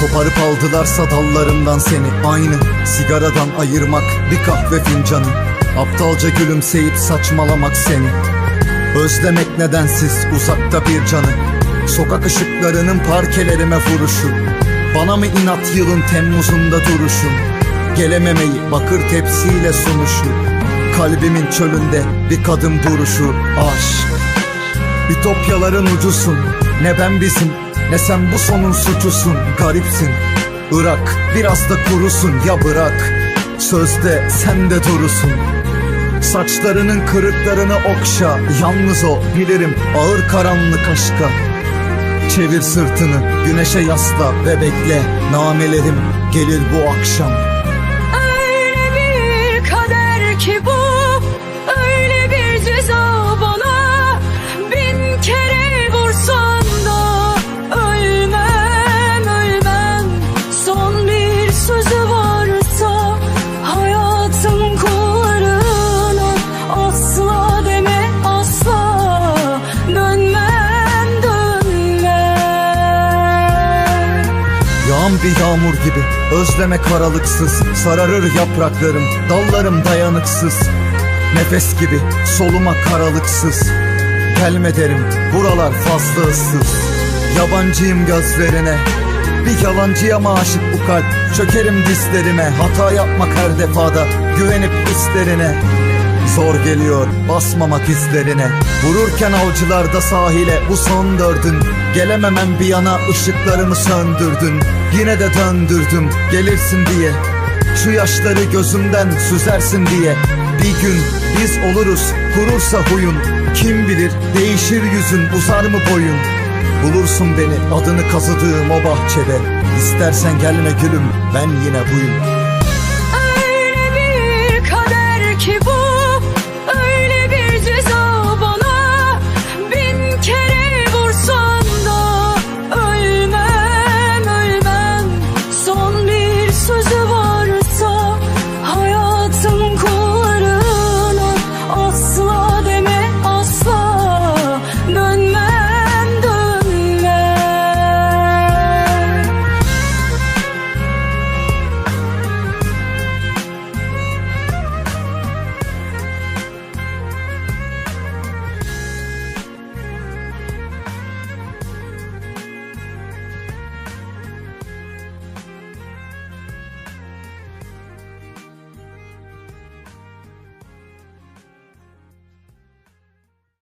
Koparıp aldılarsa dallarından seni. Aynı sigaradan ayırmak bir kahve fincanı. Aptalca gülümseyip saçmalamak seni. Özlemek nedensiz uzakta bir canı. Sokak ışıklarının parkelerime vuruşu. Bana mı inat yılın Temmuz'unda duruşun Gelememeyi bakır tepsiyle sunuşu. Kalbimin çölünde bir kadın duruşu. Aşk Ütopyaların ucusun Ne ben bizim ne sen bu sonun suçusun Garipsin. Irak biraz da kurusun ya bırak. Sözde sen de durusun. Saçlarının kırıklarını okşa Yalnız o bilirim ağır karanlık aşka. Çevir sırtını güneşe yasla ve bekle Namelerim gelir bu akşam Yağan bir yağmur gibi. Özlemek aralıksız Sararır yapraklarım. Dallarım dayanıksız. Nefes gibi. Soluma karalıksız. Gelme derim buralar fazla ıssız. Yabancıyım gözlerine. Bir yalancıya mı aşık bu kalp? Çökerim dizlerime. Hata yapmak her defada. Güvenip hislerine Zor geliyor basmamak izlerine Vururken avcılarda sahile bu son dördün. Gelememem bir yana ışıklarımı söndürdün. Yine de döndürdüm gelirsin diye. Şu yaşları gözümden süzersin diye. Bir gün biz oluruz kurursa huyun. Kim bilir değişir yüzün uzar mı boyun? Bulursun beni adını kazıdığım o bahçede. İstersen gelme gülüm ben yine buyum